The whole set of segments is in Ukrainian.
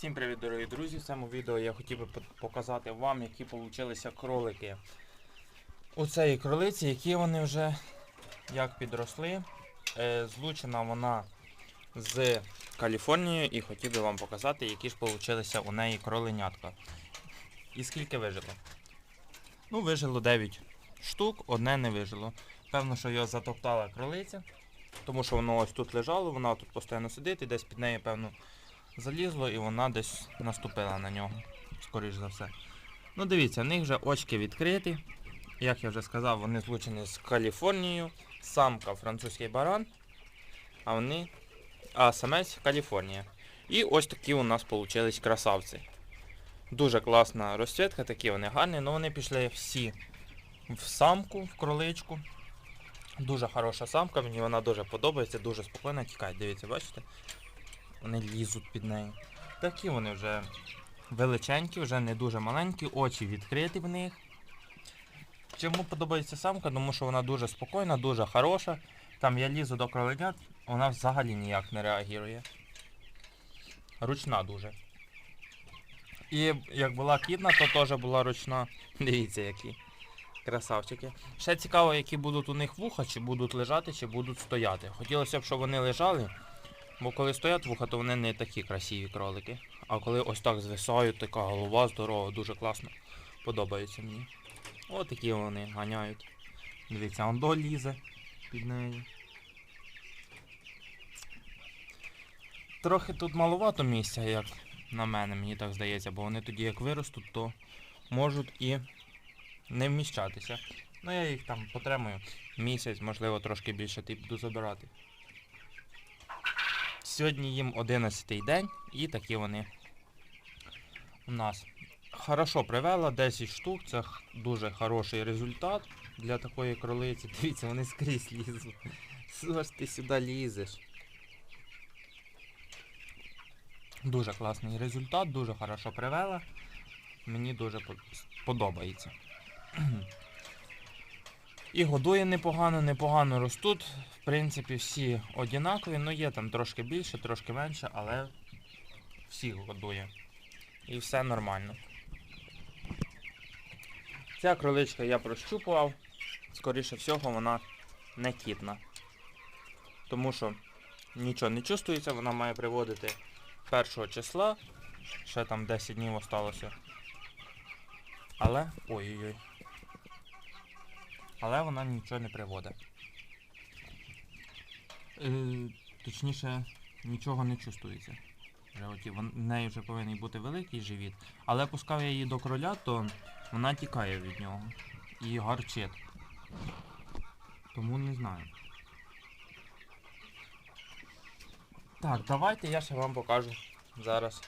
Всім привіт, дорогі друзі! В цьому відео я хотів би показати вам, які получилися кролики. У цієї кролиці, які вони вже як підросли. Е, злучена вона з Каліфорнією і хотів би вам показати, які ж получилися у неї кроленятка. І скільки вижило. Ну, вижило 9 штук, одне не вижило. Певно, що його затоптала кролиця, тому що воно ось тут лежало, вона тут постійно сидить і десь під нею, певно, залізло і вона десь наступила на нього, скоріш за все. Ну дивіться, в них вже очки відкриті. Як я вже сказав, вони злучені з Каліфорнією. Самка французький баран, а вони. А самець Каліфорнія. І ось такі у нас получились красавці. Дуже класна розцвітка, такі вони гарні, але вони пішли всі в самку, в кроличку. Дуже хороша самка, мені вона дуже подобається, дуже спокійна, тікає, дивіться, бачите? Вони лізуть під нею. Такі вони вже величенькі, вже не дуже маленькі, очі відкриті в них. Чому подобається самка? Тому що вона дуже спокійна, дуже хороша. Там я лізу до кроленят, вона взагалі ніяк не реагує. Ручна дуже. І як була кідна, то теж була ручна. Дивіться які. Красавчики. Ще цікаво, які будуть у них вуха, чи будуть лежати, чи будуть стояти. Хотілося б, щоб вони лежали, бо коли стоять вуха, то вони не такі красиві кролики. А коли ось так звисають, така голова здорова, дуже класно. Подобається мені. Ось такі вони ганяють. Дивіться, он долізе під нею. Трохи тут маловато місця, як на мене, мені так здається, бо вони тоді як виростуть, то можуть і не вміщатися. Ну я їх там потримаю місяць, можливо, трошки більше ти буду забирати. Сьогодні їм 11 день і такі вони у нас. Хорошо привела 10 штук, це дуже хороший результат для такої кролиці. Дивіться, вони скрізь лізуть. Що ж ти сюди лізеш? Дуже класний результат, дуже хорошо привела. Мені дуже подобається. І годує непогано, непогано ростуть. В принципі, всі однакові, ну є там трошки більше, трошки менше, але всіх годує. І все нормально. Ця кроличка я прощупував. Скоріше всього, вона не кітна. Тому що нічого не чувствується, вона має приводити першого числа. Ще там 10 днів осталося. Але. Ой-ой-ой. Але вона нічого не приводить. Е, точніше, нічого не чувствується. Вже в неї вже повинен бути великий живіт. Але пускав я її до кроля, то вона тікає від нього. І гарчить. Тому не знаю. Так, давайте я ще вам покажу зараз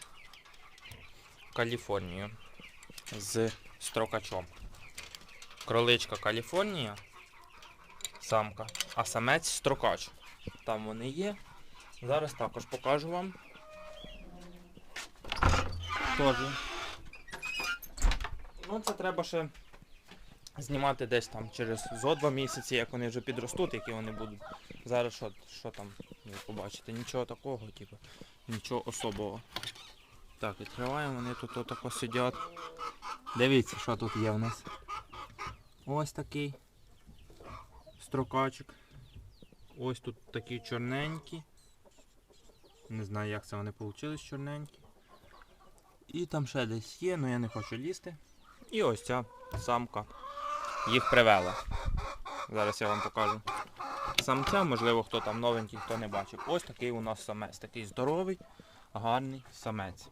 Каліфорнію з строкачом. Кроличка Каліфорнія, самка, а самець строкач. Там вони є. Зараз також покажу вам. Тоже. Ну, це треба ще знімати десь там через зо два місяці, як вони вже підростуть, які вони будуть. Зараз що, що там ви побачите? Нічого такого, типу, нічого особого. Так, відкриваємо, вони тут отако сидять. Дивіться, що тут є в нас. Ось такий строкачик. Ось тут такі чорненькі. Не знаю, як це вони вийшли чорненькі. І там ще десь є, але я не хочу лізти. І ось ця самка їх привела. Зараз я вам покажу. Самця, можливо, хто там новенький, хто не бачив. Ось такий у нас самець. Такий здоровий, гарний самець.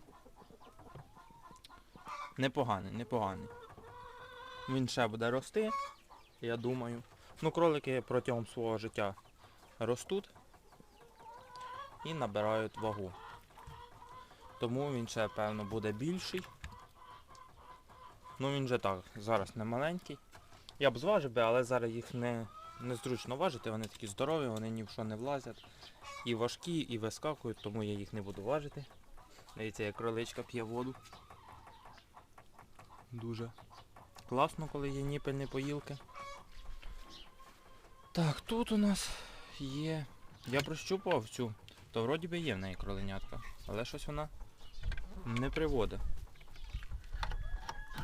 Непоганий, непоганий. Він ще буде рости, я думаю. Ну, кролики протягом свого життя ростуть і набирають вагу. Тому він ще, певно, буде більший. Ну він же так, зараз не маленький. Я б зважив би, але зараз їх не, незручно важити, вони такі здорові, вони ні в що не влазять. І важкі, і вискакують, тому я їх не буду важити. Дивіться, як кроличка п'є воду. Дуже класно, коли є ніпельні поїлки. Так, тут у нас є. Я прощупував цю, то вроді би є в неї кроленятка, але щось вона Не приводить.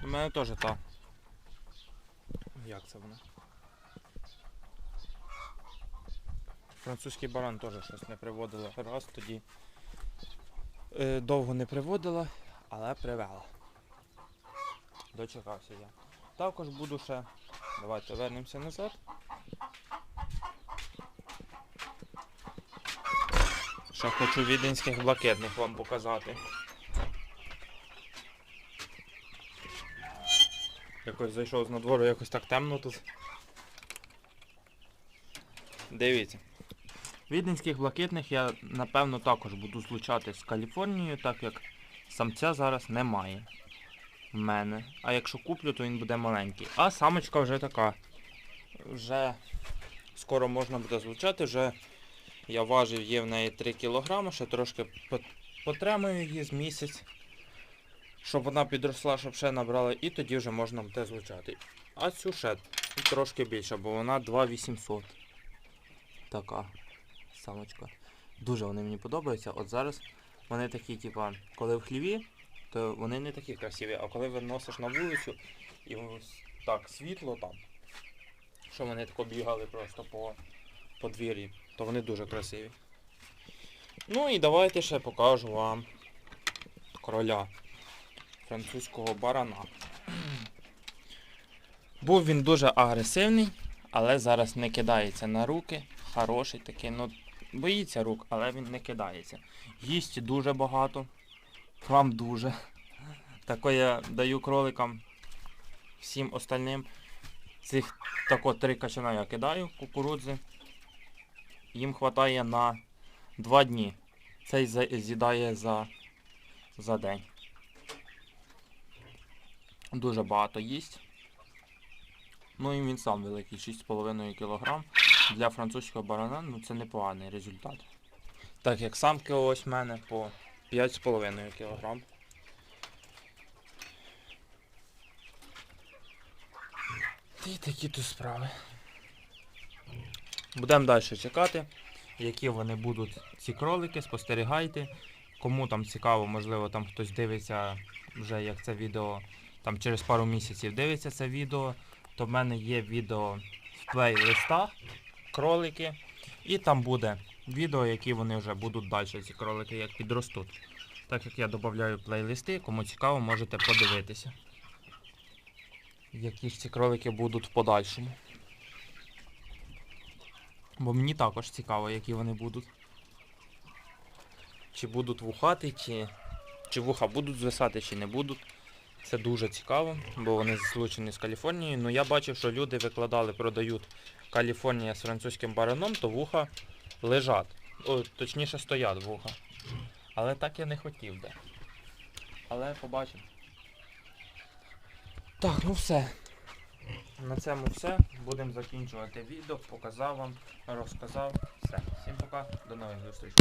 У мене теж та. Як це воно? Французький баран теж щось не приводила. Раз тоді. Е, довго не приводила, але привела. Дочекався я. Також буду ще. Давайте вернемося назад. Ще хочу віденських блакитних вам показати. Якось зайшов з надвору, якось так темно тут. Дивіться. Віденських блакитних я напевно також буду злучати з Каліфорнією, так як самця зараз немає в мене. А якщо куплю, то він буде маленький. А самочка вже така. Вже скоро можна буде злучати, вже я важив, є в неї 3 кг, ще трошки по- потримаю її з місяць, щоб вона підросла, щоб ще набрала, і тоді вже можна буде злучати. А цю ще трошки більше, бо вона 2800. Така самочка. Дуже вони мені подобаються. От зараз вони такі, типа, коли в хліві, то вони не такі красиві, а коли виносиш на вулицю і ось так світло там, що вони тако бігали просто по подвір'ї, то вони дуже красиві. Ну і давайте ще покажу вам короля французького барана. Був він дуже агресивний, але зараз не кидається на руки. Хороший такий, ну боїться рук, але він не кидається. Їсть дуже багато. Прям дуже. Таке я даю кроликам всім остальним. Цих тако три качана я кидаю кукурудзи. Їм вистачає на 2 дні. Цей з'їдає за, за день. Дуже багато їсть. Ну і він сам великий, 6,5 кг. Для французького барана ну, це непоганий результат. Так як самки ось в мене по 5,5 кг. І такі тут справи. Будемо далі чекати, які вони будуть ці кролики, спостерігайте. Кому там цікаво, можливо, там хтось дивиться вже як це відео там через пару місяців дивиться це відео, то в мене є відео в плейлистах кролики. І там буде відео, які вони вже будуть далі, ці кролики, як підростуть. Так як я додаю плейлисти, кому цікаво, можете подивитися. Які ж ці кролики будуть в подальшому. Бо мені також цікаво, які вони будуть. Чи будуть вухати, чи, чи вуха будуть звисати, чи не будуть. Це дуже цікаво, бо вони злучені з Каліфорнією. Ну я бачив, що люди викладали, продають Каліфорнія з французьким бараном, то вуха лежать. О, точніше стоять вуха. Але так я не хотів би. Але побачимо. Так, ну все. На цьому все. Будемо закінчувати відео. Показав вам, розказав. Все. Всім пока, до нових зустрічей.